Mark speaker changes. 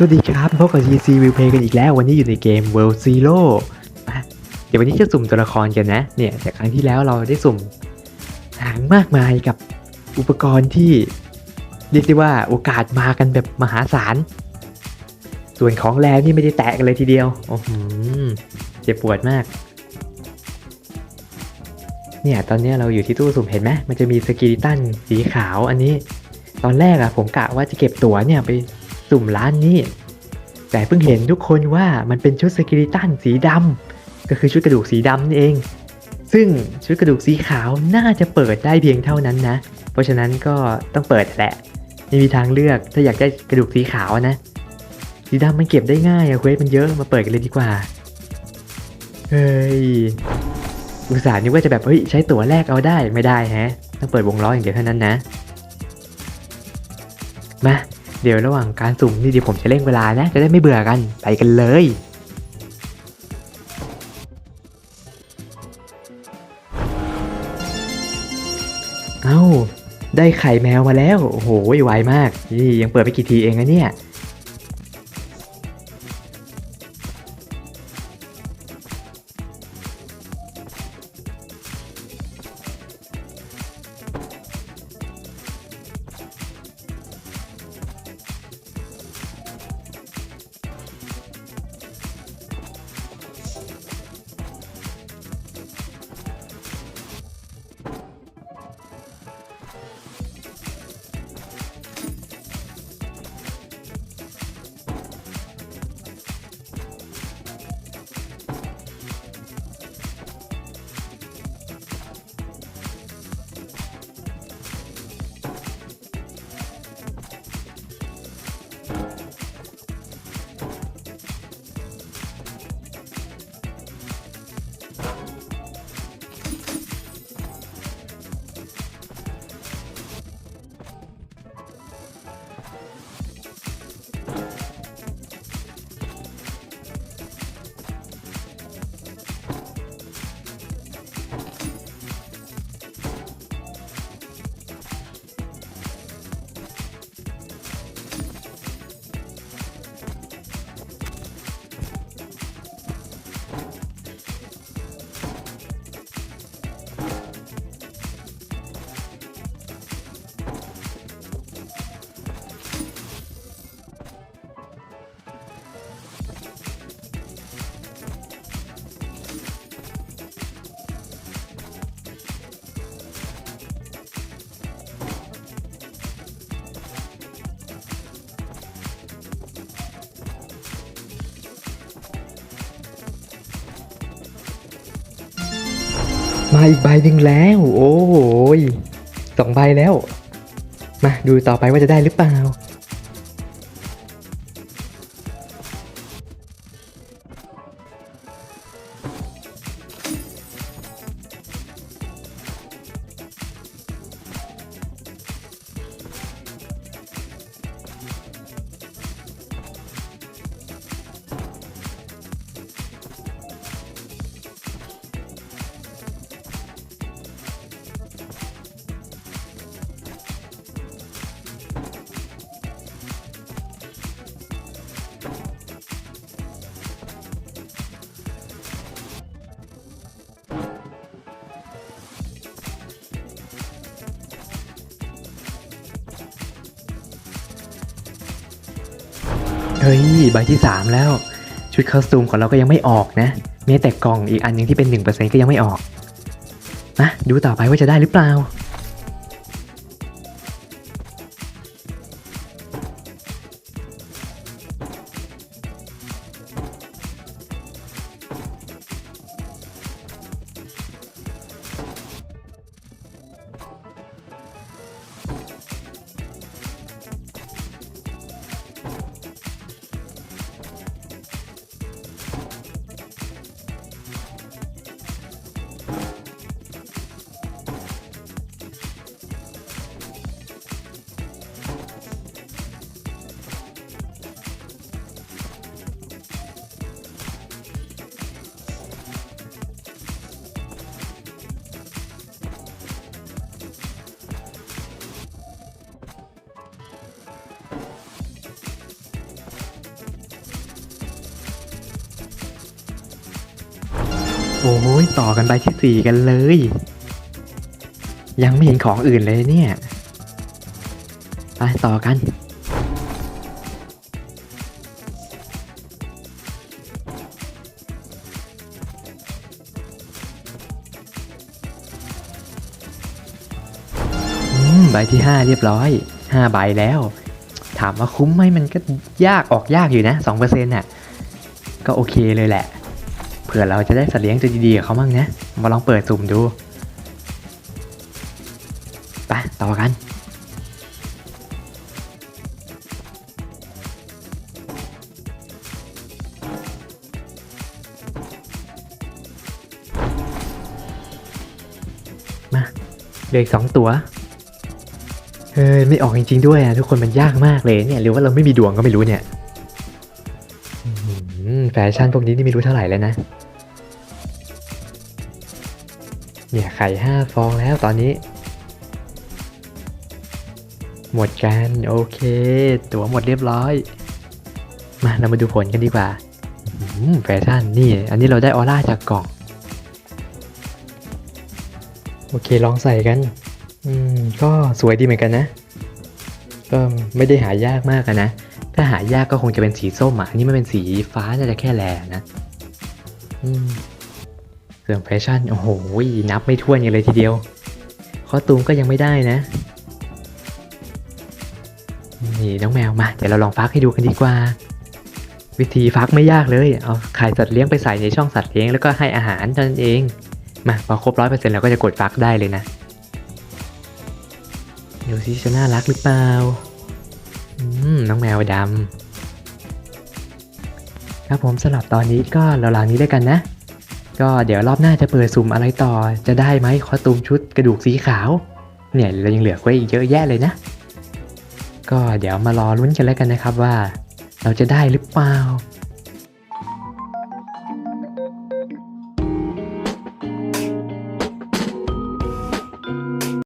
Speaker 1: สวัสดีครับพบกับ GC Will Play กันอีกแล้ว วันนี้อยู่ในเกม World Zero อะเดี๋ยววันนี้จะสุ่มตัวละครกันนะ เนี่ยแต่ครั้งที่แล้วเราได้สุ่มหางมากมายกับอุปกรณ์ที่เรียกได้ว่าโอกาสมากันแบบมหาศาล ส่วนของแล้วนี่ไม่ได้แตะกันเลยทีเดียว โอ้โหเจ็บปวดมาก เนี่ยตอนนี้เราอยู่ที่ตู้สุ่มเห็นไหมมันจะมีสกิลิตันสีขาวอันนี้ ตอนแรกอะผมกะว่าจะเก็บตั๋วเนี่ยไป สุ่มร้านนี้ แต่เพิ่งเห็นทุกคนว่ามันเป็นชุดสกิลิตันสีดำก็คือชุดกระดูกสีดำนั่เอง ซึ่งชุดกระดูกสีขาวน่าจะเปิดได้เพียงเท่านั้นนะ เพราะฉะนั้นก็ต้องเปิดแหละไม่มีทางเลือกถ้าอยากได้กระดูกสีขาวนะ สีดำมันเก็บได้ง่ายอะเควสมันเยอะมาเปิดกันเลยดีกว่า เฮ้ยอุตส่าห์นึกว่าจะแบบเฮ้ยใช้ตั๋วแรกเอาได้ไม่ได้ฮะ ต้องเปิดวงล้ออย่างเดียวเท่านั้นนะ มา เดี๋ยวระหว่างการสุ่มนี่เดี๋ยวผมจะเร่งเวลานะ จะได้ไม่เบื่อกัน ไปกันเลย เอ้า ได้ไข่แมวมาแล้ว โอ้โหไวมาก นี่ยังเปิดไปกี่ทีเองนะเนี่ย มาอีกใบหนึ่งแล้ว โอ้โหยสองใบแล้ว มาดูต่อไปว่าจะได้หรือเปล่า เฮ้ยใบที่ 3 แล้ว ชุดคอสตูมของเราก็ยังไม่ออกนะแม้แต่กล่องอีกอันหนึงที่เป็น 1%ก็ยังไม่ออกนะดูต่อไปว่าจะได้หรือเปล่า โอ้ยต่อกันใบที่สี่กันเลย ยังไม่เห็นของอื่นเลยเนี่ยไปต่อกัน อืม ใบที่ห้าเรียบร้อยห้าใบแล้ว ถามว่าคุ้มไหมมันก็ยากออกยากอยู่นะสองเปอร์เซ็นต์น่ะ ก็โอเคเลยแหละ เผื่อเราจะได้สัตว์เลี้ยงตัวดีๆกับเขาบ้างนะ มาลองเปิดสุ่มดูไปต่อกัน มาเหลืออีกสองตัว เฮ้ย ไม่ออกจริงๆด้วยอะ ทุกคนมันยากมากเลยเนี่ย หรือว่าเราไม่มีดวงก็ไม่รู้เนี่ย อื้อหือแฟชั่นพวกนี้นี่ไม่รู้เท่าไหร่แล้วนะ เนี่ยไข่ห้าฟองแล้วตอนนี้ หมดกันโอเค ตั๋วหมดเรียบร้อย มาเรามาดูผลกันดีกว่าแฟชั่นนี่ อันนี้เราได้ออร่าจากกล่อง โอเคลองใส่กัน อืม ก็สวยดีเหมือนกันนะ ก็ไม่ได้หายากมากนะ ถ้าหายากก็คงจะเป็นสีส้มอะ อันนี้มันเป็นสีฟ้าน่าจะแค่แลนะเสื่อมแฟชั่น โอ้โห นับไม่ถ้วนกันเลยทีเดียวคอตูมก็ยังไม่ได้นะ นี่น้องแมวมา เดี๋ยวเราลองฟักให้ดูกันดีกว่า วิธีฟักไม่ยากเลย เอาไข่สัตว์เลี้ยงไปใส่ในช่องสัตว์เลี้ยงแล้วก็ให้อาหารเท่านั้นเอง มาพอครบร้อยเปอร์เซ็นต์เราก็จะกดฟักได้เลยนะ ดูสิจะน่ารักหรือเปล่า น้องแมวดำครับผมสำหรับตอนนี้ก็เราลานี้ด้วยกันนะ ก็เดี๋ยวรอบหน้าจะเปิดสุ่มอะไรต่อ จะได้ไหมคอตูมชุดกระดูกสีขาว เนี่ยเรายังเหลือไว้อีกเยอะแยะเลยนะ ก็เดี๋ยวมารอลุ้นกันแล้วกันนะครับว่า เราจะได้หรือเปล่า